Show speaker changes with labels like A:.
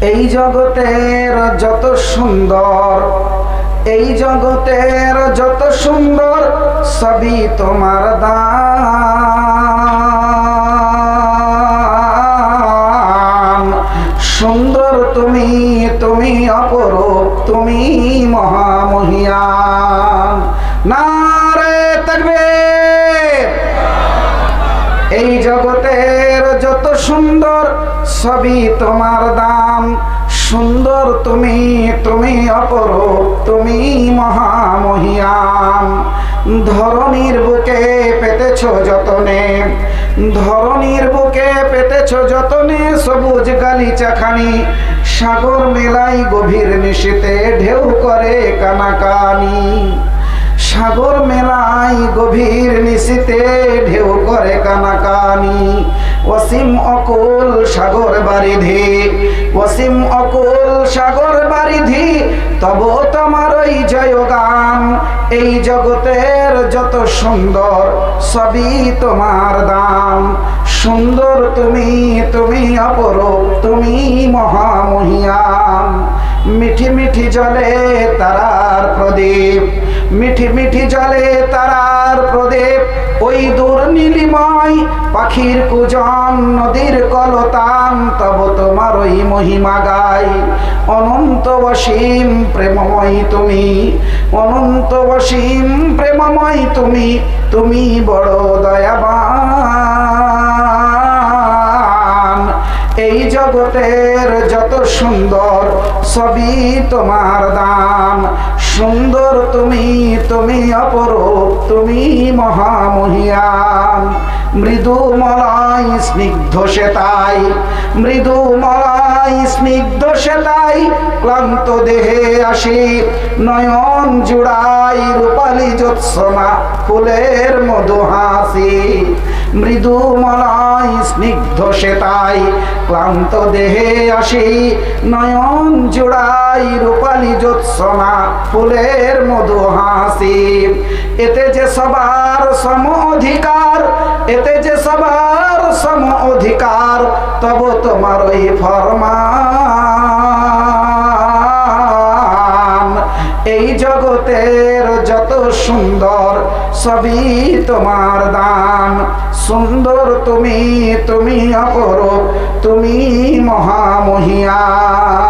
A: এই জগতের যত সুন্দর, এই জগতের যত সুন্দর, সবই তোমার দান। সুন্দর তুমি তুমি অপরূপ, তুমি মহামহিয়ান। নারে তাকবীর। এই জগতের যত সুন্দর, সবই তোমার দাম। সুন্দর তুমি তুমি অপরূপ, তুমি মহামহিয়াম। ধরনীর বুকে পেতেছ যতনে ধরনীর বুকে পেতেছ যতনে, সবুজ গালিচাখানি। সাগর মেলাই গভীর নিশীতে ঢেউ করে কানাকানি। সাগর মেলাই গভীর অসীম অকুল সাগর বারিধি অসীম অকুল সাগর বারিধি, তব তোমার ওই জয়গান, এই জগতের যত সুন্দর, সবই তোমার দাম। সুন্দর তুমি তুমি অপরূপ, তুমি মহামহিয়াম। মিঠি মিঠি জলে তারার প্রদীপ, মিঠি মিঠি জলে তারার প্রদীপ ওই দূর পাখির কুজন, নদীর কলতান, তব তোমার ওই মহিমা গাই অনন্ত বসীম প্রেমময় তুমি, অনন্ত বসীম প্রেমময় তুমি তুমি বড় দয়াবান জগতের যত সুন্দর, সবই তোমার দান। সুন্দর তুমি তুমি অপরূপ, তুমি মহামহিয়ান। মৃদু মলাই স্নিগ্ধ সেতাই মৃদু মলাই স্নিগ্ধ সেতাই ক্লান্ত দেহে আসি, নয়ন জুড়াই ফুলের মধু হাসি। মৃদু মলাই স্নিগ্ধ সেতাই ক্লান্ত দেহে আসি। নয়ন জুড়াই রূপালি জ্যোৎসনা ফুলের মধু হাসি। এতে যে সবার সম অধিকার, এতে যে সবার সম অধিকার, তব তোমার ওই ফরমান। এই জগতের যত সুন্দর সবই তোমার দান। সুন্দর তুমি তুমি অপরূপ তুমি মহামহিয়ান